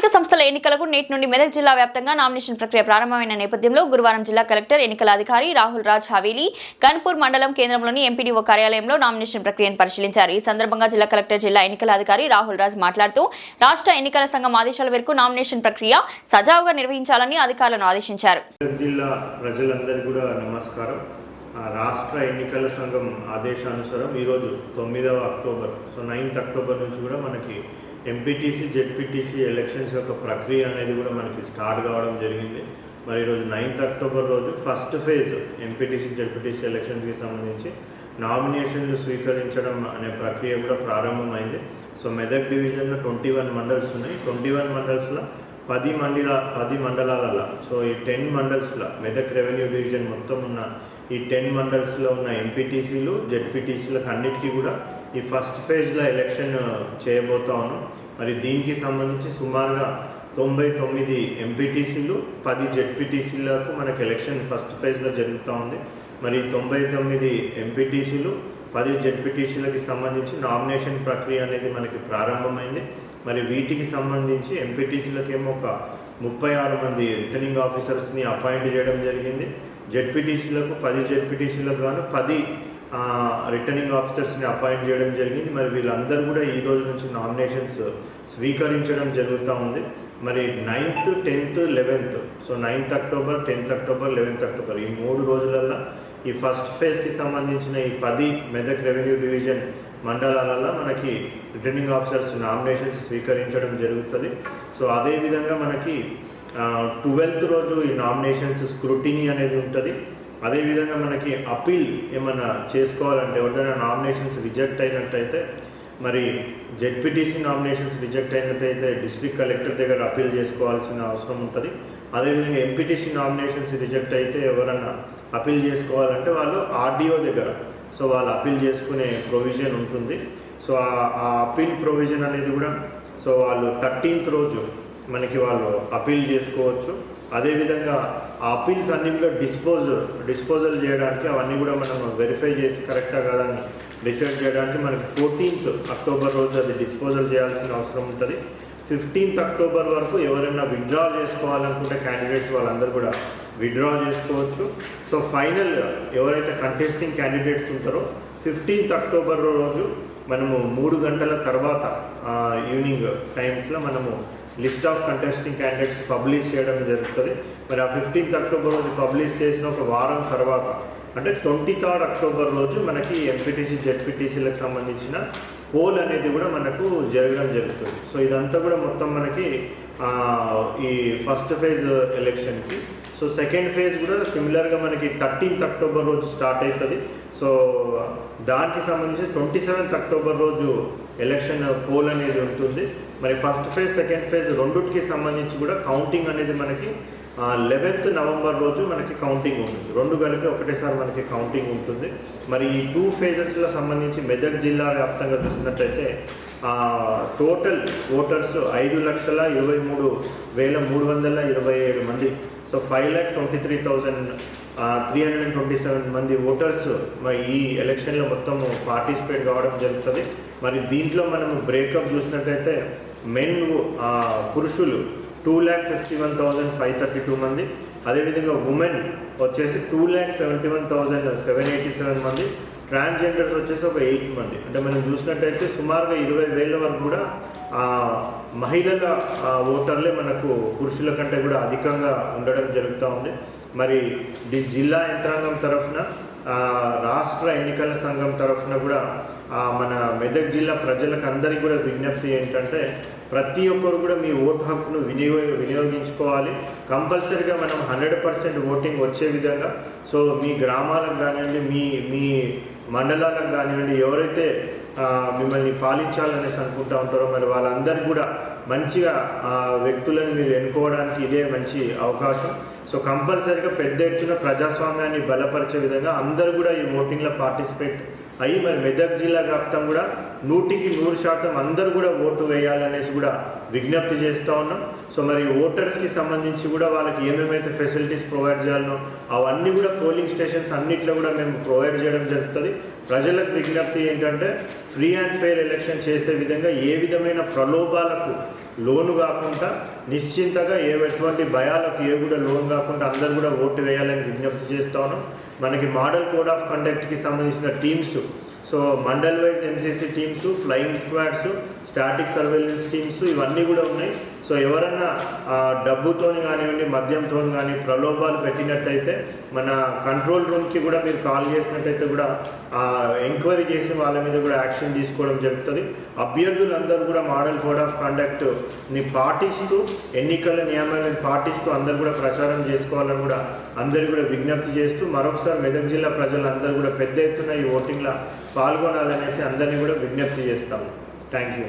స్థానిక సంస్థల ఎన్నికలకు నేటి నుండి మెదక్ జిల్లా వ్యాప్తంగా నామినేషన్ ప్రక్రియ ప్రారంభమైన నేపథ్యంలో గురువారం జిల్లా కలెక్టర్ ఎన్నికల అధికారి రాహుల్ రాజ్ హవేలీ కన్పూర్ మండలం కేంద్రంలోని ఎంపీడీఓ కార్యాలయంలో నామినేషన్ ప్రక్రియను పరిశీలించారు. ఈ సందర్భంగా జిల్లా కలెక్టర్ జిల్లా ఎన్నికల అధికారి రాహుల్ రాజ్ మాట్లాడుతూ రాష్ట్ర ఎన్నికల సంఘం ఆదేశాల మేరకు నామినేషన్ ప్రక్రియ సజావుగా నిర్వహించాలని అధికారులను ఆదేశించారు. జిల్లా ప్రజలందరికీ కూడా నమస్కారం. రాష్ట్ర ఎన్నికల సంఘం ఆదేశానుసారం ఈరోజు తొమ్మిదవ అక్టోబర్ సో నైన్త్ అక్టోబర్ నుంచి కూడా మనకి ఎంపీటీసీ జెడ్పీటీసీ ఎలక్షన్స్ యొక్క ప్రక్రియ అనేది కూడా మనకి స్టార్ట్ కావడం జరిగింది. మరి ఈరోజు నైన్త్ అక్టోబర్ రోజు ఫస్ట్ ఫేజ్ ఎంపీటీసీ జెడ్పీటీసీ ఎలక్షన్స్కి సంబంధించి నామినేషన్లు స్వీకరించడం అనే ప్రక్రియ కూడా ప్రారంభమైంది. సో మెదక్ డివిజన్లో ట్వంటీ వన్ మండల్స్ ఉన్నాయి. ట్వంటీ వన్ మండల్స్లో పది మండల పది మండలాలలో సో ఈ టెన్ మండల్స్లో మెదక్ రెవెన్యూ డివిజన్ మొత్తం ఉన్న ఈ టెన్ మండల్స్లో ఉన్న ఎంపీటీసీలు జెడ్పీటీసీలకు అన్నిటికీ కూడా ఈ ఫస్ట్ ఫేజ్లో ఎలక్షన్ చేయబోతా ఉన్నాం మరి దీనికి సంబంధించి సుమారుగా తొంభై తొమ్మిది ఎంపీటీసీలు పది జెడ్పీటీసీలకు మనకి ఎలక్షన్ ఫస్ట్ ఫేజ్లో జరుగుతూ ఉంది. మరి తొంభై తొమ్మిది ఎంపీటీసీలు పది జెడ్పీటీసీలకి సంబంధించి నామినేషన్ ప్రక్రియ అనేది మనకి ప్రారంభమైంది. మరి వీటికి సంబంధించి ఎంపీటీసీలకు ఏమో ఒక ముప్పై ఆరు మంది రిటర్నింగ్ ఆఫీసర్స్ని అపాయింట్ చేయడం జరిగింది. జెడ్పీటీసీలకు పది జెడ్పీటీసీలకు గాను పది రిటర్నింగ్ ఆఫీసర్స్ని అపాయింట్ చేయడం జరిగింది. మరి వీళ్ళందరూ కూడా ఈ రోజు నుంచి నామినేషన్స్ స్వీకరించడం జరుగుతూ ఉంది. మరి ninth tenth eleventh so ninth October tenth October eleventh October ఈ మూడు రోజులల్లో ఈ ఫస్ట్ ఫేజ్కి సంబంధించిన ఈ పది మెదక్ రెవెన్యూ డివిజన్ మండలాలలో మనకి రిటర్నింగ్ ఆఫీసర్స్ నామినేషన్స్ స్వీకరించడం జరుగుతుంది. సో అదేవిధంగా మనకి ట్వెల్త్ రోజు ఈ నామినేషన్స్ స్క్రూటినీ అనేది ఉంటుంది. అదేవిధంగా మనకి అపీల్ ఏమైనా చేసుకోవాలంటే ఎవరిదైనా నామినేషన్స్ రిజెక్ట్ అయినట్టయితే మరి జెడ్పీటీసీ నామినేషన్స్ రిజెక్ట్ అయినట్టయితే డిస్ట్రిక్ట్ కలెక్టర్ దగ్గర అపీల్ చేసుకోవాల్సిన అవసరం ఉంటుంది. అదేవిధంగా ఎంపీటీసీ నామినేషన్స్ రిజెక్ట్ అయితే ఎవరైనా అపీల్ చేసుకోవాలంటే వాళ్ళు ఆర్డీఓ దగ్గర సో వాళ్ళు అపీల్ చేసుకునే ప్రొవిజన్ ఉంటుంది. సో ఆ- ఆ అపీల్ ప్రొవిజన్ అనేది కూడా సో వాళ్ళు థర్టీన్త్ రోజు మనకి వాళ్ళు అపీల్ చేసుకోవచ్చు. అదేవిధంగా ఆ అప్పీల్స్ అన్నింటిలో డిస్పోజ్ డిస్పోజల్ చేయడానికి అవన్నీ కూడా మనం వెరిఫై చేసి కరెక్టా కాదని డిసైడ్ చేయడానికి మనకి ఫోర్టీన్త్ అక్టోబర్ రోజు అది డిస్పోజల్ చేయాల్సిన అవసరం ఉంటుంది. ఫిఫ్టీన్త్ అక్టోబర్ వరకు ఎవరైనా విత్డ్రా చేసుకోవాలనుకుంటే క్యాండిడేట్స్ వాళ్ళందరూ కూడా విత్డ్రా చేసుకోవచ్చు. సో ఫైనల్ ఎవరైతే కంటెస్టింగ్ క్యాండిడేట్స్ ఉంటారో ఫిఫ్టీన్త్ అక్టోబర్ రోజు మనము మూడు గంటల తర్వాత ఈవినింగ్ టైమ్స్లో మనము list of contesting candidates publish చేయడం జరుగుతుంది. మరి ఆ ఫిఫ్టీన్త్ అక్టోబర్ రోజు పబ్లిష్ చేసిన ఒక వారం తర్వాత అంటే ట్వంటీ థర్డ్ అక్టోబర్ రోజు మనకి ఎంపీటీసీ జెడ్పీటీసీలకు సంబంధించిన పోల్ అనేది కూడా మనకు జరగడం జరుగుతుంది. సో ఇదంతా కూడా మొత్తం మనకి ఈ ఫస్ట్ ఫేజ్ ఎలక్షన్కి. సో సెకండ్ ఫేజ్ కూడా సిమిలర్గా మనకి థర్టీన్త్ అక్టోబర్ రోజు స్టార్ట్ అవుతుంది. సో దానికి సంబంధించి ట్వంటీ సెవెంత్ అక్టోబర్ రోజు ఎలక్షన్ పోల్ అనేది ఉంటుంది. మరి ఫస్ట్ ఫేజ్ సెకండ్ ఫేజ్ రెండుకి సంబంధించి కూడా కౌంటింగ్ అనేది మనకి లెవెన్త్ నవంబర్ రోజు మనకి కౌంటింగ్ ఉంటుంది. రెండు కలిపి ఒకటేసారి మనకి కౌంటింగ్ ఉంటుంది. మరి ఈ టూ ఫేజెస్లో సంబంధించి మెదక్ జిల్లా వ్యాప్తంగా చూసినట్లయితే టోటల్ ఓటర్స్ ఐదు లక్షల ఇరవై మూడు వేల మూడు వందల ఇరవై ఏడు మంది so five lakh twenty three thousand three hundred and twenty seven మంది ఓటర్స్ ఈ ఎలక్షన్లో మొత్తం పార్టిసిపేట్ కావడం జరుగుతుంది. మరి దీంట్లో మనం బ్రేకప్ చూసినట్టయితే మెన్ పురుషులు two lakh fifty one thousand five thirty two మంది. అదేవిధంగా ఉమెన్ వచ్చేసి two lakh seventy one thousand seven eighty seven మంది. ట్రాన్స్జెండర్స్ వచ్చేసి ఒక ఎయిట్ మంది. అంటే మనం చూసినట్టయితే సుమారుగా ఇరవై వేల వరకు కూడా ఆ, మహిళల ఓటర్లే మనకు పురుషుల కంటే కూడా అధికంగా ఉండడం జరుగుతూ ఉంది. మరి ది జిల్లా యంత్రాంగం తరఫున రాష్ట్ర ఎన్నికల సంఘం తరఫున కూడా మన మెదక్ జిల్లా ప్రజలకు అందరికీ కూడా విజ్ఞప్తి ఏంటంటే ప్రతి ఒక్కరు కూడా మీ ఓటు హక్కును వినియోగ వినియోగించుకోవాలి. కంపల్సరీగా మనం హండ్రెడ్ పర్సెంట్ ఓటింగ్ వచ్చే విధంగా. సో మీ గ్రామాలకు కానివ్వండి మీ మీ మండలాలకు కానివ్వండి ఎవరైతే మిమ్మల్ని పాలించాలనేసి అనుకుంటా ఉంటారో మరి వాళ్ళందరికీ కూడా మంచిగా వ్యక్తులను మీరు ఎన్నుకోవడానికి ఇదే మంచి అవకాశం. సో కంపల్సరీగా పెద్ద ఎత్తున ప్రజాస్వామ్యాన్ని బలపరిచే విధంగా అందరూ కూడా ఈ ఓటింగ్లో పార్టిసిపేట్ అవి మరి మెదక్ జిల్లా వ్యాప్తం కూడా నూటికి నూరు శాతం అందరూ కూడా ఓటు వేయాలనేసి కూడా విజ్ఞప్తి చేస్తూ ఉన్నాం. సో మరి ఓటర్స్కి సంబంధించి కూడా వాళ్ళకి ఏమేమైతే ఫెసిలిటీస్ ప్రొవైడ్ చేయాలనో అవన్నీ కూడా పోలింగ్ స్టేషన్స్ అన్నిట్లో కూడా మేము ప్రొవైడ్ చేయడం జరుగుతుంది. ప్రజలకు విజ్ఞప్తి ఏంటంటే ఫ్రీ అండ్ ఫెయిర్ ఎలక్షన్ చేసే విధంగా ఏ విధమైన ప్రలోభాలకు లోను కాకుండా నిశ్చింతగా ఏ ఎటువంటి భయాలకు ఏ కూడా లోన్ కాకుండా అందరు కూడా ఓటు వేయాలని విజ్ఞప్తి చేస్తాను మనకి మోడల్ కోడ్ ఆఫ్ కండక్ట్కి సంబంధించిన teams. So mandal wise MCC teams flying squads static surveillance teams ఇవన్నీ కూడా ఉన్నాయి. సో ఎవరన్నా డబ్బుతో కానివ్వండి మద్యంతో కానీ ప్రలోభాలు పెట్టినట్టయితే మన కంట్రోల్ రూమ్కి కూడా మీరు కాల్ చేసినట్టయితే కూడా ఎంక్వైరీ చేసి వాళ్ళ మీద కూడా యాక్షన్ తీసుకోవడం జరుగుతుంది. అభ్యర్థులందరూ కూడా మోడల్ కోడ్ ఆఫ్ కండక్ట్ని పాటిస్తూ ఎన్నికల నియమాలను పాటిస్తూ అందరూ కూడా ప్రచారం చేసుకోవాలని కూడా అందరూ కూడా విజ్ఞప్తి చేస్తూ మరొకసారి మెదక్ జిల్లా ప్రజలందరూ కూడా పెద్ద ఎత్తున ఈ ఓటింగ్లో పాల్గొనాలనేసి అందరినీ కూడా విజ్ఞప్తి చేస్తాము. Thank you.